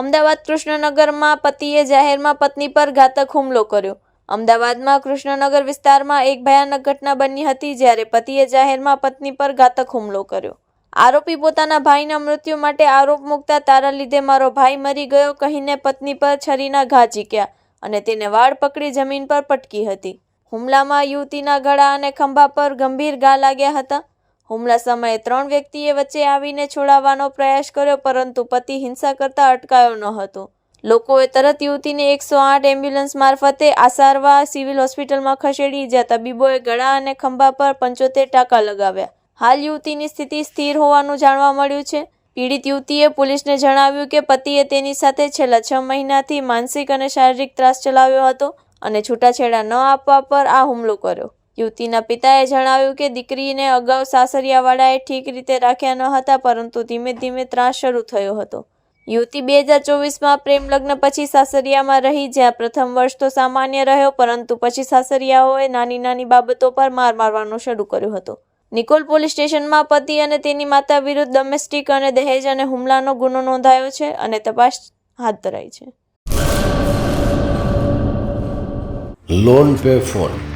અમદાવાદ કૃષ્ણનગરમાં પતિએ જાહેરમાં પત્ની પર ઘાતક હુમલો કર્યો. અમદાવાદમાં કૃષ્ણનગર વિસ્તારમાં એક ભયાનક ઘટના બની હતી જ્યારે પતિએ જાહેરમાં પત્ની પર ઘાતક હુમલો કર્યો. આરોપી પોતાના ભાઈના મૃત્યુ માટે આરોપ મૂકતા તારા લીધે મારો ભાઈ મરી ગયો કહીને પત્ની પર છરીના ઘા ઝીક્યા અને તેને વાળ પકડી જમીન પર પટકી હતી. હુમલામાં યુવતીના ગળા અને ખંભા પર ગંભીર ઘા લાગ્યા હતા. હુમલા સમયે ત્રણ વ્યક્તિએ વચ્ચે આવીને છોડાવવાનો પ્રયાસ કર્યો, પરંતુ પતિ હિંસા કરતા અટકાયો ન હતો. લોકોએ તરત યુવતીને એકસો આઠ એમ્બ્યુલન્સ મારફતે આસારવા સિવિલ હોસ્પિટલમાં ખસેડી જ્યાં તબીબોએ ગળા અને ખંભા પર પંચોતેર ટાંકા લગાવ્યા. હાલ યુવતીની સ્થિતિ સ્થિર હોવાનું જાણવા મળ્યું છે. પીડિત યુવતીએ પોલીસને જણાવ્યું કે પતિએ તેની સાથે છેલ્લા છ મહિનાથી માનસિક અને શારીરિક ત્રાસ ચલાવ્યો હતો અને છૂટાછેડા ન આપવા પર આ હુમલો કર્યો. યુવતીના પિતાએ જણાવ્યું કે દીકરીને અગાઉ સાસરિયાવાળાએ ઠીક રીતે રાખ્યા ન હતા, પરંતુ ધીમે ધીમે ત્રાસ શરૂ થયો હતો. યુવતી બે હજાર ચોવીસમાં પ્રેમ લગ્ન પછી સાસરિયામાં રહી, જ્યાં પ્રથમ વર્ષ તો સામાન્ય રહ્યો, પરંતુ પછી સાસરિયાઓએ નાની નાની બાબતો પર માર મારવાનું શરૂ કર્યું હતું. નિકોલ પોલીસ સ્ટેશનમાં પતિ અને તેની માતા વિરુદ્ધ ડોમેસ્ટિક અને દહેજ અને હુમલાનો ગુનો નોંધાયો છે અને તપાસ હાથ ધરાઈ છે. લોન પે ફોન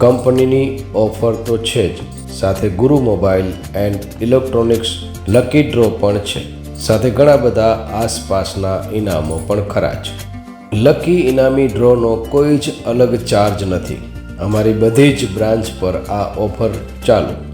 કંપનીની ઓફર તો છે જ. સાથે Guru mobile and electronics lucky draw પણ છે. સાથે ઘણા બધા આસપાસના ઇનામો પણ ખરા છે લકી ઇનામી ડ્રોનો કોઈ જ અલગ ચાર્જ નથી. અમારી બધી જ બ્રાન્ચ પર આ ઓફર ચાલુ.